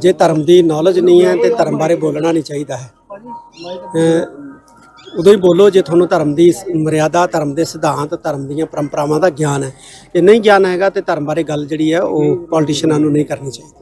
ਜੇ ਧਰਮ ਦੀ ਨੌਲੇਜ ਨਹੀਂ ਹੈ ਤੇ ਧਰਮ ਬਾਰੇ ਬੋਲਣਾ ਨਹੀਂ ਚਾਹੀਦਾ ਹੈ। ਉਦੋਂ ਹੀ ਬੋਲੋ ਜੇ ਤੁਹਾਨੂੰ ਧਰਮ ਦੀ ਮਰਿਆਦਾ, ਧਰਮ ਦੇ ਸਿਧਾਂਤ, ਧਰਮ ਦੀਆਂ ਪਰੰਪਰਾਵਾਂ ਦਾ ਗਿਆਨ ਹੈ। ਜੇ ਨਹੀਂ ਗਿਆਨ ਹੈਗਾ ਤੇ ਧਰਮ ਬਾਰੇ ਗੱਲ ਜਿਹੜੀ ਹੈ ਉਹ ਪੋਲੀਟੀਸ਼ੀਅਨਾਂ ਨੂੰ ਨਹੀਂ ਕਰਨੀ ਚਾਹੀਦੀ।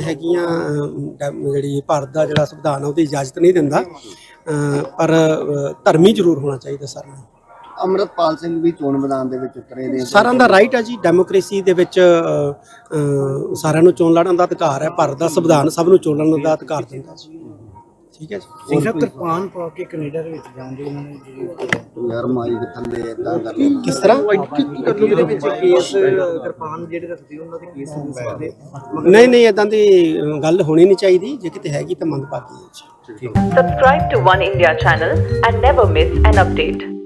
ਹੈਗੀਆਂ ਅਹ, ਡੈਮ- ਜਿਹੜੀ ਭਾਰਤ ਦਾ ਜਿਹੜਾ ਸੰਵਿਧਾਨ ਆ ਉਹਦੀ ਇਜਾਜ਼ਤ ਨਹੀਂ ਦਿੰਦਾ। ਅਹ, ਪਰ ਧਰਮੀ ਜ਼ਰੂਰ ਹੋਣਾ ਚਾਹੀਦਾ ਸਾਰਿਆਂ ਨੂੰ ਅਮਰਤਪਾਲ ਸਿੰਘ ਵੀ ਚੋਣ ਮੈਦਾਨ ਦੇ ਵਿੱਚ ਉਤਰੇ ਨੇ। ਸਾਰਿਆਂ ਦਾ ਰਾਈਟ ਹੈ ਜੀ। ਡੈਮੋਕ੍ਰੇਸੀ ਦੇ ਵਿੱਚ ਸਾਰਿਆਂ ਨੂੰ ਚੋਣ ਲੜਨ ਦਾ ਅਧਿਕਾਰ ਹੈ। ਭਾਰਤ ਦਾ ਸੰਵਿਧਾਨ ਸਭ ਨੂੰ ਚੋਣ ਲੜਨ ਦਾ ਅਧਿਕਾਰ ਦਿੰਦਾ ਜੀ। ਠੀਕ ਹੈ ਜੀ। ਸਿੰਘ ਸਾਹਿਬ ਕਿਰਪਾਨ ਪਾ ਕੇ ਕੈਨੇਡਾ ਦੇ ਵਿੱਚ ਜਾਣ ਦੀ ਉਹਨਾਂ ਨੇ ਜਿਹੜੀ ਯਾਰ ਮਾਈ ਦੇ ਥੱਲੇ ਇਦਾਂ ਕਰ ਕਿਸ ਤਰ੍ਹਾਂ? ਉਹਦੇ ਵਿੱਚ ਕੇਸ ਕਿਰਪਾਨ ਜਿਹੜੇ ਰੱਖਦੇ ਉਹਨਾਂ ਦੇ ਕੇਸ ਹੋ ਸਕਦੇ ਨਹੀਂ ਨਹੀਂ ਇਦਾਂ ਦੀ ਗੱਲ ਹੋਣੀ ਨਹੀਂ ਚਾਹੀਦੀ। ਜੇ ਕਿਤੇ ਹੈਗੀ ਤਾਂ ਹੈ ਜੀ। Update.